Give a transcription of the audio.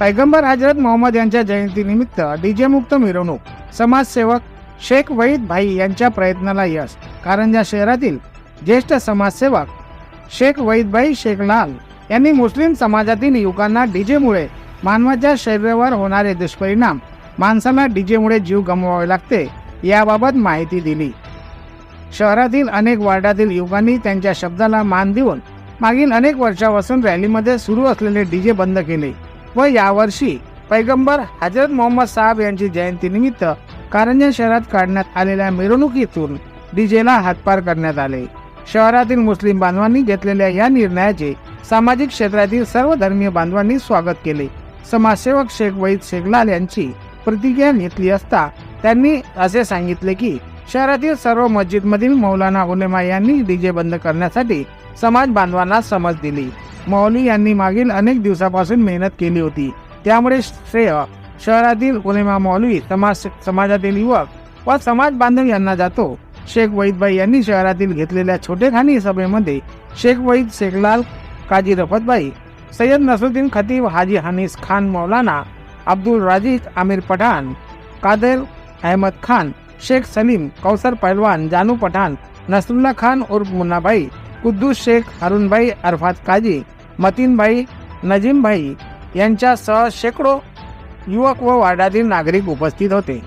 पैगंबर हजरत मोहम्मद यांच्या जयंतीनिमित्त डीजे मुक्त मिरवणूक समाजसेवक शेख वहीद भाई यांच्या प्रयत्नाला यश कारंजा शहरातील ज्येष्ठ समाजसेवक शेख वहीदभाई शेख लाल यांनी मुस्लिम समाजातील युवकांना डीजेमुळे मानवाच्या शरीरावर होणारे दुष्परिणाम माणसाला डीजेमुळे जीव गमवावे लागते याबाबत माहिती दिली. शहरातील अनेक वार्डातील युवकांनी त्यांच्या शब्दाला मान देऊन मागील अनेक वर्षापासून रॅलीमध्ये सुरू असलेले डीजे बंद केले. व यावर्षी पैगंबर हजरत मोहम्मद साहेब यांची जयंतीनिमित्त कारंजा शहरात काढण्यात आलेल्या मिरवणुकीतून डीजेला हातपार करण्यात आले. शहरातील मुस्लिम बांधवांनी घेतलेल्या या निर्णयाचे सामाजिक क्षेत्रातील सर्व धर्मीय बांधवांनी स्वागत केले. समाजसेवक शेख वहीद शेखलाल यांची प्रतिक्रिया घेतली असता त्यांनी असे सांगितले की शहरातील सर्व मस्जिदमधील मौलाना उलेमा यांनी डीजे बंद करण्यासाठी समाज बांधवांना समज दिली. मौली यांनी मागील अनेक दिवसापासून मेहनत केली होती. त्यामुळे श्रेय शहरातील उलेमा मौलवी समाज समाजातील युवक व समाज बांधव यांना जातो. शेख वहीदभाई यांनी शहरातील घेतलेल्या छोटेखानी सभेमध्ये शेख वहीद शेखलाल काजी रफतभाई सय्यद नसरुद्दीन खतीब हाजी हनीस खान मौलाना अब्दुल राजीज आमिर पठाण कादर अहमद खान शेख सलीम कौसर पहलवान जानू पठाण नसरुल्ला खान उर्फ मुन्नाभाई कुद्दूस शेख हरुणभाई अरफात काजी मतीनभाई नजीमभाई यांच्यासह शेकडो युवक व वार्डातील नागरिक उपस्थित होते.